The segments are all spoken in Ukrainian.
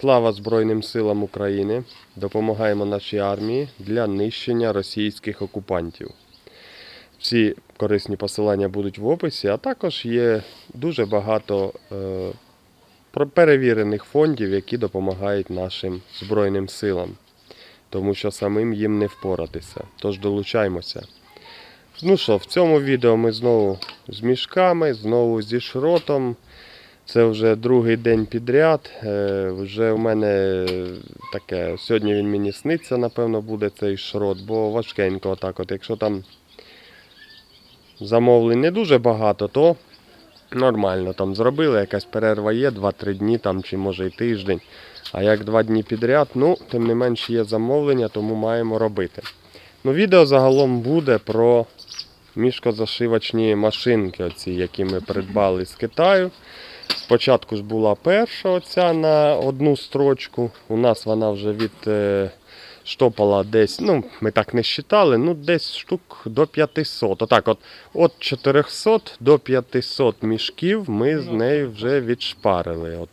Слава Збройним силам України! Допомагаємо нашій армії для нищення російських окупантів. Всі корисні посилання будуть в описі, а також є дуже багато е, перевірених фондів, які допомагають нашим Збройним силам, тому що самим їм не впоратися. Тож долучаймося. Ну що, в цьому відео ми знову з мішками, знову зі шротом. Це вже другий день підряд. Е, Вже в мене таке, сьогодні він мені сниться, напевно, буде цей шрот, бо важкенько отак. От, якщо там замовлень не дуже багато, то нормально. Там зробили, якась перерва є, 2-3 дні там, чи може й тиждень. А як 2 дні підряд, ну, тим не менш є замовлення, тому маємо робити. Ну, відео загалом буде про мішкозашивочні машинки, оці, які ми придбали з Китаю. Спочатку ж була перша оця на одну строчку. У нас вона вже від е, штопала десь, ну, ми так не считали, ну десь штук до 500. Отак от, от 400 до 500 мішків ми з нею вже відшпарили. От,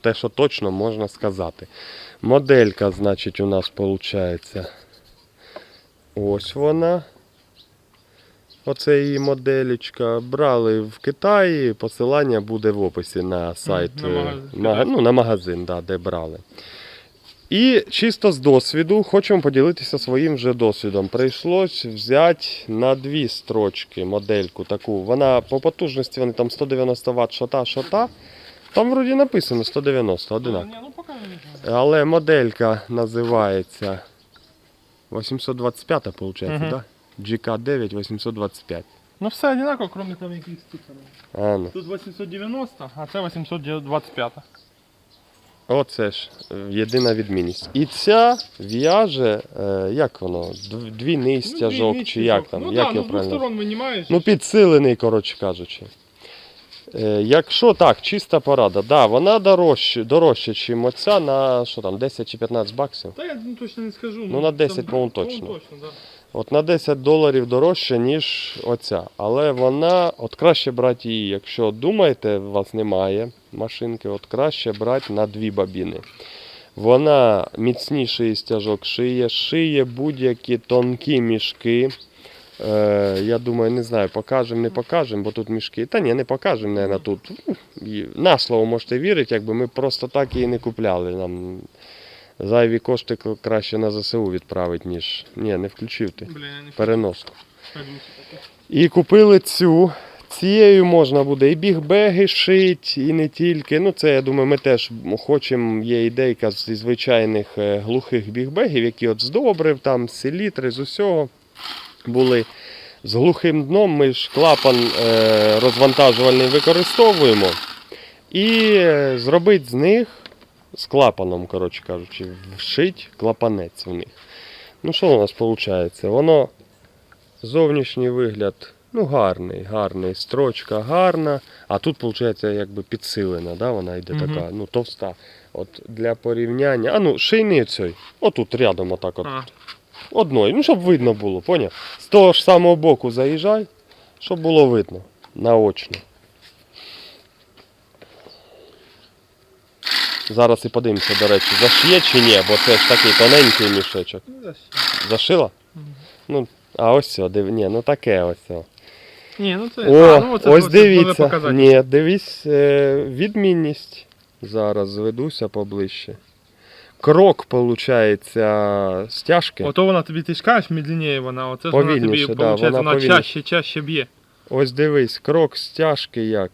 те, що точно можна сказати. Моделька, значить, у нас виходить. Ось вона. Оце її моделечка. Брали в Китаї. Посилання буде в описі на сайт, на е, магазин. мага- ну, на магазин, да, де брали. І чисто з досвіду хочемо поділитися своїм вже досвідом. Прийшлось взяти на дві строчки модельку таку. Вона по потужності вони там 190 Вт шота, шота. Там вроді написано 190, одинаково. Ну Але моделька називається 825, виходить, Мгм. да? GK9 825. Ну все одинаково, кроме там яких стикерів. А, ну. Тут 890, а це 825. Оце ж е, єдина відмінність. І ця в'яже, е, як воно, дв- двійний стяжок, чи як там, Ну як да, ну його з двох правильно? сторон винімаєш. Ну, підсилений, коротше кажучи. Е, якщо так, чиста порада, да, вона дорожче, дорожче, ніж оця на що там, 10 чи 15 баксів. Та я ну, точно не скажу. Ну, на 10, там- по-моєму, ну, точно. точно, да. От на 10 доларів дорожче, ніж оця. Але вона, от краще брати її. Якщо думаєте, у вас немає машинки, от краще брати на дві бабіни. Вона міцніший стяжок шиє, шиє будь-які тонкі мішки. Е, я думаю, не знаю, покажемо, не покажемо, бо тут мішки. Та ні, не покажемо, наверное, тут. Ну, На слово можете вірити, якби ми просто так її не купляли. Нам зайві кошти краще на ЗСУ відправити, ніж. Ні, не включив ти переноску. І купили цю. Цією можна буде і бігбеги шити, і не тільки. Ну, це я думаю, ми теж хочемо. Є ідейка зі звичайних е, глухих бігбегів, які от з добрив, там, з селітри, з усього були. З глухим дном ми ж клапан е, розвантажувальний використовуємо. І е, зробити з них з клапаном, коротше кажучи, вшить клапанець в них. Ну, що у нас виходить? Воно зовнішній вигляд ну, гарний, гарний. Строчка гарна. А тут, виходить, якби підсилена, да? вона йде Мгм. така, ну, товста. От для порівняння. А ну, шийний цей. Отут рядом, отак от. А, Одної. Ну, щоб видно було, поняв? З того ж самого боку заїжджай, щоб було видно. Наочно. Зараз і подивимося, до речі, зашиє чи ні, бо це ж такий тоненький мішечок. ну, Зашила? Ну, а ось все, див... ні, ну таке ось. Все. Ні, ну це. О, а, ну, це, ось дивіться. Ні, дивись, е, відмінність. Зараз зведуся поближче. Крок, виходить, стяжки. Ото вона тобі ти кажеш, медленніє вона, оце ж вона тобі, да, виходить, вона вона, повільніше. чаще, чаще б'є. Ось дивись, крок стяжки як.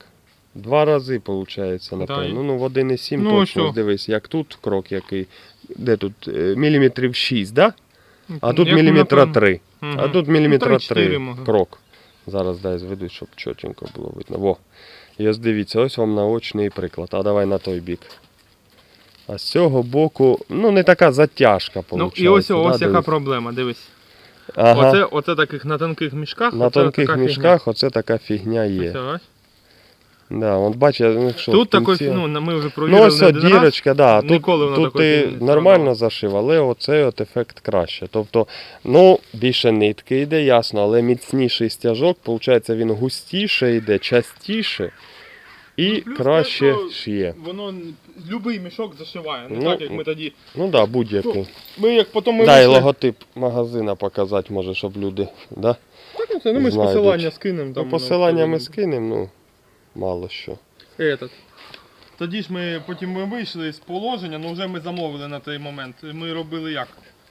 Два рази, виходить, напевно. Ну, в 1,7 Ну, точно. що? Дивись, як тут крок який. Де тут? Е, Міліметрів 6, да? А тут Як міліметра вона 3. Мгм. А тут Ну, міліметра 3-4 3 може. крок. Зараз дай зведу, щоб чотенько було видно. Во. І ось дивіться, ось вам наочний приклад. А давай на той бік. А з цього боку, ну не така затяжка Ну і ось, да, ось яка проблема, дивись. Ага. Оце, оце таких на тонких мішках. на оце тонких мішках оце така фігня фігня. є. Ось, ось. Да, от бачиш, ну, що, Тут в кінці- такий, ну, ми вже Ну провірили ось не раз. да. Тут, Ніколи вона тут такої ти не нормально зашив, але оцей от ефект краще. Тобто, ну, більше нитки йде, ясно, але міцніший стяжок, виходить, він густіше йде, частіше. і Ну, плюс краще те, що шиє. Воно будь-який мішок зашиває, не Ну, так як ми тоді. Ну так, да, будь-який. Ми як потім ми Дай вийшли- логотип магазина показати, може, щоб люди. Да? Так, ну, це, ну, ми ж знайдуть. посилання скинемо. Ну, посилання ми ну, скинемо, ну, мало що. Этот. Тоді ж ми потім ми вийшли з положення, ну вже ми замовили на той момент. Ми робили як?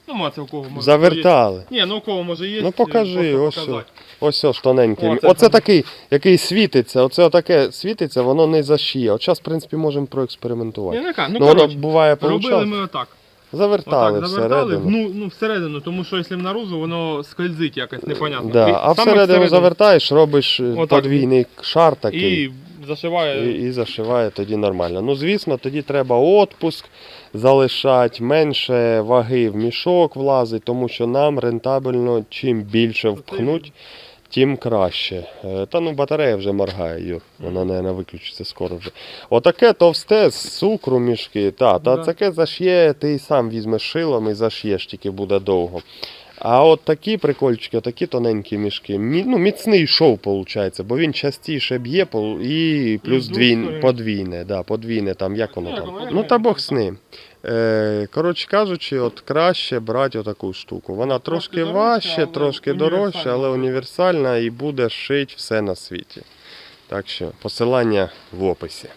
Ну, маця у кого може. Завертали. Є. Ні, ну у кого може є. Ну покажи, ось. показати. Ось ось тоненький. О, Оце, там. такий, який світиться. Оце таке світиться, воно не зашиє. От зараз, в принципі, можемо проекспериментувати. Ні, яка, ну, Ну, воно буває робили ми отак. Завертали Отак завертали, всередину. ну, ну всередину, тому що якщо наружу, воно скользить якось непонятно. Да. І А саме всередину завертаєш, робиш е, Отак. подвійний шар такий. І зашиває. І, і зашиває тоді нормально. Ну, звісно, тоді треба отпуск залишати, менше ваги в мішок влазить, тому що нам рентабельно чим більше впхнуть, тим краще. Е, Та ну батарея вже моргає, Юр. Вона, мабуть, виключиться скоро вже. Отаке товсте з цукру мішки, та, та Да. таке заш'є, ти і сам візьмеш шилом і заш'єш, тільки буде довго. А от такі прикольчики, такі тоненькі мішки. Мі, ну, міцний шов виходить, бо він частіше б'є і плюс з двійне, подвійне, да, подвійне там, як воно Ну, там. Ну та Бог з ним. Е, коротше кажучи, от краще брати отаку штуку. Вона трошки, важче, трошки дорожча, але універсальна і буде шити все на світі. Так що посилання в описі.